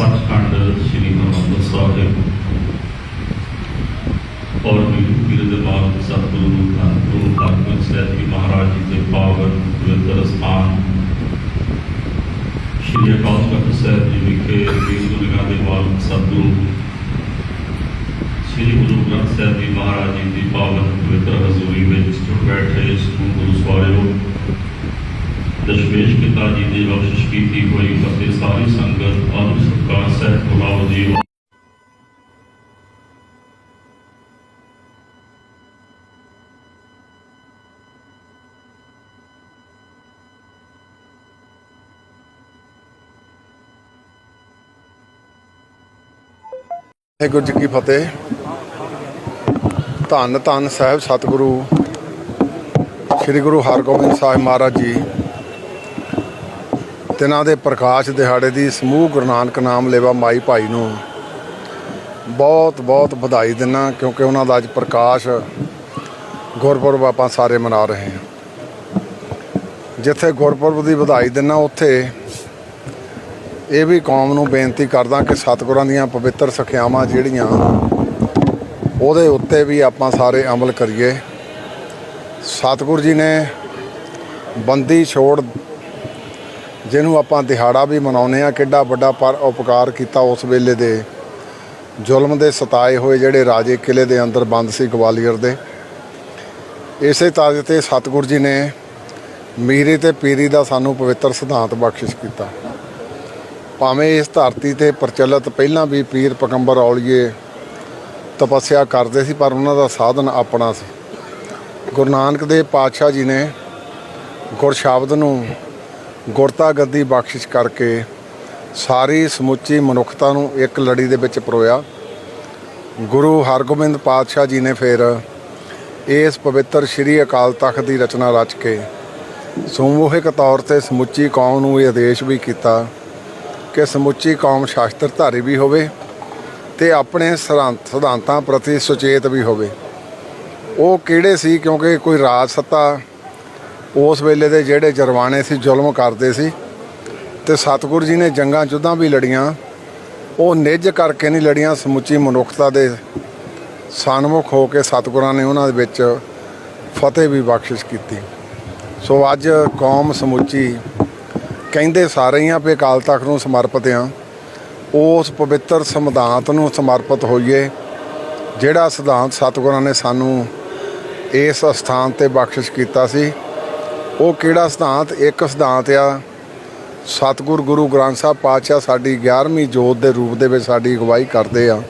ਸੱਚਖੰਡ ਸ੍ਰੀ ਹਰਿਮੰਦਰ ਸਾਹਿਬ ਔਰ ਗੁਰੂ ਪੀਰ ਦੇ ਬਾਗ ਸਤਿਗੁਰੂ ਧੰਨ, ਗੁਰੂ ਹਰਗੋਬਿੰਦ ਸਾਹਿਬ ਜੀ ਮਹਾਰਾਜ ਜੀ ਦੇ ਪਾਵਨ ਪਵਿੱਤਰ ਸਥਾਨ ਸ਼੍ਰੀ ਅਕਾਲ ਤਖਤ ਸਾਹਿਬ ਜੀ ਵਿਖੇ ਦੇਸ਼ ਦੁਨੀਆ ਦੇ ਬਾਗ ਸਤਿਗੁਰੂ, ਸ੍ਰੀ ਗੁਰੂ ਗ੍ਰੰਥ ਸਾਹਿਬ ਜੀ ਮਹਾਰਾਜ ਜੀ ਦੀ ਪਾਵਨ ਪਵਿੱਤਰ ਹਜ਼ੂਰੀ ਵਿੱਚ ਬੈਠੇ ਸਮੂਹ ਗੁਰੂ ਸਵਾਰਿਓ ਦਸ਼ਮੇਸ਼ ਪਿਤਾ ਜੀ ਦੀ ਬਖਸ਼ਿਸ਼ ਕੀਤੀ ਹੋਈ ਅਤੇ ਸਾਰੀ ਸੰਗਤ ਆਦਰ ਸਤਿਕਾਰ ਸਹਿਤ ਬੁਲਾਓ ਜੀ। ਵਾਹਿਗੁਰੂ ਜੀ ਕੀ ਫਤਿਹ। ਧੰਨ ਧੰਨ ਸਾਹਿਬ ਸਤਿਗੁਰੂ, ਸ੍ਰੀ ਗੁਰੂ ਹਰਗੋਬਿੰਦ ਸਾਹਿਬ ਮਹਾਰਾਜ ਜੀ। ਤਿਨਾਂ ਦੇ ਪ੍ਰਕਾਸ਼ ਦਿਹਾੜੇ ਦੀ ਸਮੂਹ ਗੁਰੂ ਨਾਨਕ ਨਾਮ ਲੇਵਾ ਮਾਈ ਭਾਈ ਨੂੰ ਬਹੁਤ ਬਹੁਤ ਵਧਾਈ ਦਿੰਨਾ, ਕਿਉਂਕਿ ਉਹਨਾਂ ਦਾ ਅੱਜ ਪ੍ਰਕਾਸ਼ ਗੁਰਪੁਰਬ ਆਪਾਂ ਸਾਰੇ ਮਨਾ ਰਹੇ ਹਾਂ। ਜਿੱਥੇ ਗੁਰਪੁਰਬ ਦੀ ਵਧਾਈ ਦਿੰਨਾ, ਉੱਥੇ ਇਹ ਵੀ ਕੌਮ ਨੂੰ ਬੇਨਤੀ ਕਰਦਾ ਕਿ ਸਤਿਗੁਰਾਂ ਦੀਆਂ ਪਵਿੱਤਰ ਸਿੱਖਿਆਵਾਂ ਜਿਹੜੀਆਂ, ਉਹਦੇ ਉੱਤੇ ਵੀ ਆਪਾਂ ਸਾਰੇ ਅਮਲ ਕਰੀਏ। ਸਤਿਗੁਰ ਜੀ ਨੇ ਬੰਦੀ ਛੋੜ ਜਿਹਨੂੰ ਆਪਾਂ ਦਿਹਾੜਾ ਵੀ ਮਨਾਉਂਦੇ ਆ ਕਿੱਡਾ ਵੱਡਾ ਪਰ ਉਪਕਾਰ ਕੀਤਾ ਉਸ ਵੇਲੇ ਦੇ ਜ਼ੁਲਮ ਦੇ ਸਤਾਏ ਹੋਏ ਜਿਹੜੇ ਰਾਜੇ ਕਿਲੇ ਦੇ ਅੰਦਰ ਬੰਦ ਸੀ ਗਵਾਲੀਅਰ ਦੇ। ਇਸੇ ਤਾਜ ਤੇ ਸਤਿਗੁਰ ਜੀ ਨੇ ਮੀਰੇ ਤੇ ਪੀਰੀ ਦਾ ਸਾਨੂੰ ਪਵਿੱਤਰ ਸਿਧਾਂਤ ਬਖਸ਼ਿਸ਼ ਕੀਤਾ। ਭਾਵੇਂ ਇਸ ਧਰਤੀ ਤੇ ਪ੍ਰਚਲਿਤ ਪਹਿਲਾਂ ਵੀ ਪੀਰ ਪਕੰਬਰ ਔਲੀਏ ਤਪੱਸਿਆ ਕਰਦੇ ਸੀ, ਪਰ ਉਹਨਾਂ ਦਾ ਸਾਧਨ ਆਪਣਾ ਸੀ। ਗੁਰੂ ਨਾਨਕ ਦੇਵ ਪਾਤਸ਼ਾਹ ਜੀ ਨੇ ਗੁਰ ਸ਼ਬਦ ਨੂੰ ਗੁਰਤਾ ਗੱਦੀ ਬਖਸ਼ਿਸ਼ ਕਰਕੇ ਸਾਰੀ ਸਮੁੱਚੀ ਮਨੁੱਖਤਾ ਨੂੰ ਇੱਕ ਲੜੀ ਦੇ ਵਿੱਚ ਪਰੋਇਆ। ਗੁਰੂ ਹਰਗੋਬਿੰਦ ਪਾਤਸ਼ਾਹ ਜੀ ਨੇ ਫਿਰ ਇਸ ਪਵਿੱਤਰ ਸ੍ਰੀ ਅਕਾਲ ਤਖਤ ਦੀ ਰਚਨਾ ਰਚ ਕੇ ਸਮੂਹਿਕ ਤੌਰ ਤੇ ਸਮੁੱਚੀ ਕੌਮ ਨੂੰ ਇਹ ਆਦੇਸ਼ ਵੀ ਕੀਤਾ ਕਿ ਸਮੁੱਚੀ ਕੌਮ ਸ਼ਾਸਤਰਧਾਰੀ ਵੀ ਹੋਵੇ ਤੇ ਆਪਣੇ ਸਿਧਾਂਤਾਂ ਪ੍ਰਤੀ ਸੁਚੇਤ ਵੀ ਹੋਵੇ। ਉਹ ਕਿਹੜੇ ਸੀ ਕਿਉਂਕਿ ਕੋਈ ਰਾਜ ਸੱਤਾ ਉਸ ਵੇਲੇ ਦੇ ਜਿਹੜੇ ਜਰਵਾਣੇ ਸੀ, ਜ਼ੁਲਮ ਕਰਦੇ ਸੀ ਤੇ ਸਤਿਗੁਰੂ ਜੀ ਨੇ ਜੰਗਾਂ ਜੁੱਧਾਂ ਵੀ ਲੜੀਆਂ। ਉਹ ਨਿੱਜ ਕਰਕੇ ਨਹੀਂ ਲੜੀਆਂ, ਸਮੁੱਚੀ ਮਨੁੱਖਤਾ ਦੇ ਸਨਮੁਖ ਹੋ ਕੇ ਸਤਿਗੁਰਾਂ ਨੇ ਉਹਨਾਂ ਦੇ ਵਿੱਚ ਫਤਿਹ ਵੀ ਬਖਸ਼ਿਸ਼ ਕੀਤੀ। ਸੋ ਅੱਜ ਕੌਮ ਸਮੁੱਚੀ ਕਹਿੰਦੇ ਸਾਰੇ ਹੀ ਆ ਵੀ ਅਕਾਲ ਤਖਤ ਨੂੰ ਸਮਰਪਿਤ ਆ। ਉਸ ਪਵਿੱਤਰ ਸਿਧਾਂਤ ਨੂੰ ਸਮਰਪਿਤ ਹੋਈਏ, ਜਿਹੜਾ ਸਿਧਾਂਤ ਸਤਿਗੁਰਾਂ ਨੇ ਸਾਨੂੰ ਇਸ ਸਥਾਨ ਤੇ ਬਖਸ਼ਿਸ਼ ਕੀਤਾ ਸੀ। ਉਹ ਕਿਹੜਾ ਸਿਧਾਂਤ? ਇੱਕ ਸਿਧਾਂਤ ਆ, ਸਤਿਗੁਰ ਗੁਰੂ ਗ੍ਰੰਥ ਸਾਹਿਬ ਪਾਤਸ਼ਾਹ ਸਾਡੀ 11ਵੀਂ ਜੋਤ ਦੇ ਰੂਪ ਦੇ ਵਿੱਚ ਸਾਡੀ ਅਗਵਾਈ ਕਰਦੇ ਆ।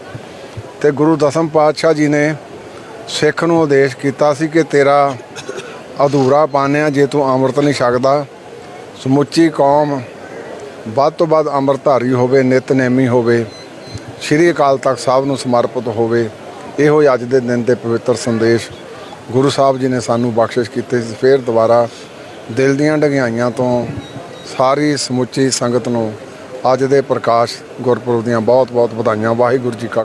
ਤੇ ਗੁਰੂ ਦਸਮ ਪਾਤਸ਼ਾਹ ਜੀ ਨੇ ਸਿੱਖ ਨੂੰ ਉਦੇਸ਼ ਕੀਤਾ ਸੀ ਕਿ ਤੇਰਾ ਅਧੂਰਾ ਪਾਣਿਆ ਜੇ ਤੂੰ ਅੰਮ੍ਰਿਤ ਨਹੀਂ ਛਕਦਾ, ਸਮੁੱਚੀ ਕੌਮ ਵੱਧ ਤੋਂ ਵੱਧ ਅੰਮ੍ਰਿਤਧਾਰੀ ਹੋਵੇ, ਨਿਤਨੇਮੀ ਹੋਵੇ, ਸ਼੍ਰੀ ਅਕਾਲ ਤਖਤ ਸਾਹਿਬ ਨੂੰ ਸਮਰਪਿਤ ਹੋਵੇ, ਇਹੋ ਹੀ ਅੱਜ ਦੇ ਦਿਨ ਦੇ ਪਵਿੱਤਰ ਸੰਦੇਸ਼ ਗੁਰੂ ਸਾਹਿਬ ਜੀ ਨੇ ਸਾਨੂੰ ਬਖਸ਼ਿਸ਼ ਕੀਤੇ ਸੀ। ਫੇਰ ਦੁਬਾਰਾ ਦਿਲ ਦੀਆਂ ਡਗਿਆਈਆਂ ਤੋਂ ਸਾਰੀ ਸਮੁੱਚੀ ਸੰਗਤ ਨੂੰ ਅੱਜ ਦੇ ਪ੍ਰਕਾਸ਼ ਗੁਰਪੁਰਬ ਦੀਆਂ ਬਹੁਤ ਬਹੁਤ ਵਧਾਈਆਂ। ਵਾਹਿਗੁਰੂ ਜੀ ਕਾ